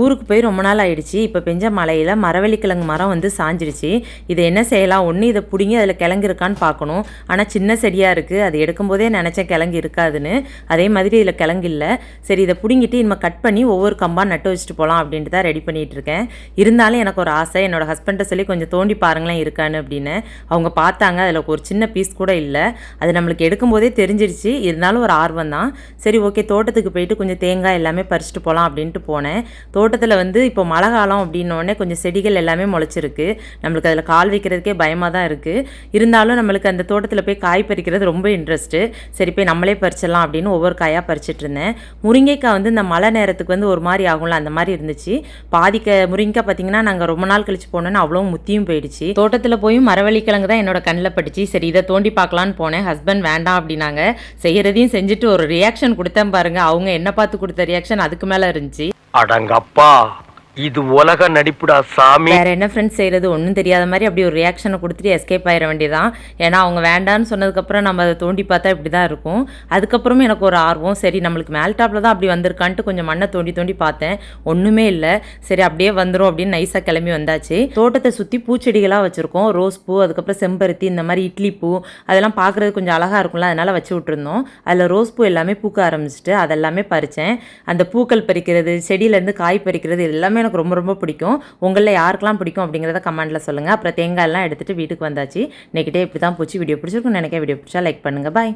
ஊருக்கு போய் ரொம்ப நாள் ஆயிடுச்சு. இப்போ பெஞ்ச மழையில் மரவள்ளிக்கிழங்கு மரம் வந்து சாஞ்சிடுச்சு இதை என்ன செய்யலாம்? ஒன்று இதை பிடுங்கி அதில் கிழங்கு இருக்கான்னு பார்க்கணும். ஆனால் சின்ன செடியாக இருக்குது அது எடுக்கும்போதே நினச்சேன் கிழங்கு இருக்காதுன்னு. அதே மாதிரி இதில் கிழங்கு இல்லை. சரி இதை பிடுங்கிட்டு இனிமேல் கட் பண்ணி ஒவ்வொரு கம்பாக நட்டு வச்சுட்டு போகலாம் அப்படின்ட்டு தான் ரெடி பண்ணிகிட்டு இருக்கேன். இருந்தாலும் எனக்கு ஒரு ஆசை. என்னோடய ஹஸ்பண்ட்டை சொல்லி கொஞ்சம் தோண்டி பாருங்களேன் இருக்கான்னு அப்படின்னு. அவங்க பார்த்தாங்க. அதில் ஒரு சின்ன பீஸ் கூட இல்லை. அது நம்மளுக்கு எடுக்கும்போதே தெரிஞ்சிருச்சு. இருந்தாலும் ஒரு ஆர்வம் தான். சரி ஓகே தோட்டத்துக்கு போயிட்டு கொஞ்சம் தேங்காய் எல்லாமே பறிச்சுட்டு போகலாம் அப்படின்ட்டு போனேன். தோட்டத்தில் வந்து இப்போ மழை காலம் அப்படின்னோடனே கொஞ்சம் செடிகள் எல்லாமே முளைச்சிருக்கு. நம்மளுக்கு அதில் கால் வைக்கிறதுக்கே பயமாக தான் இருக்குது இருந்தாலும் நம்மளுக்கு அந்த தோட்டத்தில் போய் காய் பறிக்கிறது ரொம்ப இன்ட்ரெஸ்ட்டு சரி போய் நம்மளே பறிச்சிடலாம் அப்படின்னு ஒவ்வொரு காயாக பறிச்சிட்டு இருந்தேன். முருங்கைக்காய் வந்து இந்த மழை நேரத்துக்கு வந்து ஒரு மாதிரி ஆகும்ல அந்த மாதிரி இருந்துச்சு. பாதிக்க முருங்கைக்காய் பார்த்தீங்கன்னா நாங்கள் ரொம்ப நாள் கழிச்சு போனோன்னு அவ்வளோ முத்தியும் போயிடுச்சு. தோட்டத்தில் போய் மரவள்ளிக்கிழங்கு தான் என்னோட கண்ணில் பட்டுச்சு. சரி இதை தோண்டி பார்க்கலான்னு போனேன். ஹஸ்பண்ட் வேண்டாம் அப்படின்னாங்க. செய்கிறதையும் செஞ்சுட்டு ஒரு ரியாக்ஷன் கொடுத்தேன் பாருங்கள் அவங்க என்ன பார்த்து கொடுத்த ரியாக்ஷன் அதுக்கு மேலே இருந்துச்சு. அடங்கப்பா. இது உலக நடிப்புடா சாமி. வேற என்ன ஃப்ரெண்ட்ஸ் செய்யறது ஒன்றும் தெரியாத மாதிரி அப்படி ஒரு ரியாக்ஷனை கொடுத்துட்டு எஸ்கேப் ஆயிட வேண்டியதான் ஏன்னா அவங்க வேண்டான்னு சொன்னதுக்கப்புறம் நம்ம அதை தோண்டி பார்த்தா இப்படி தான் இருக்கும். அதுக்கப்புறமும் எனக்கு ஒரு ஆர்வம். சரி நம்மளுக்கு மேல் டாப்பில் தான் அப்படி வந்திருக்கான்ட்டு கொஞ்சம் மண்ணை தோண்டி தோண்டி பார்த்தேன். ஒன்றுமே இல்லை. சரி அப்படியே வந்துடும் அப்படின்னு நைஸாக கிளம்பி வந்தாச்சு. தோட்டத்தை சுற்றி பூச்செடிகளாக வச்சுருக்கோம். ரோஸ் பூ அதுக்கப்புறம் செம்பருத்தி இந்த மாதிரி இட்லி பூ அதெல்லாம் பார்க்குறது கொஞ்சம் அழகாக இருக்கும்ல அதனால் வச்சு விட்டுருந்தோம். அதில் ரோஸ் பூ எல்லாமே பூக்க ஆரம்பிச்சிட்டு அதெல்லாமே பறித்தேன் அந்த பூக்கள் பறிக்கிறது செடியிலேருந்து காய் பறிக்கிறது எல்லாமே எனக்கு ரொம்ப ரொம்ப பிடிக்கும். உங்களில் யாருக்கெல்லாம் பிடிக்கும் அப்படிங்கிறத கமெண்ட்டில் சொல்லுங்கள் அப்புறம் தேங்காய் எல்லாம் எடுத்துகிட்டு வீட்டுக்கு வந்தாச்சு. நெக்ஸ்ட் இப்படி தான் போச்சு. வீடியோ பிடிச்சிருக்கும் நினைக்க வீடியோ பிடிச்சா லைக் பண்ணுங்கள் பாய்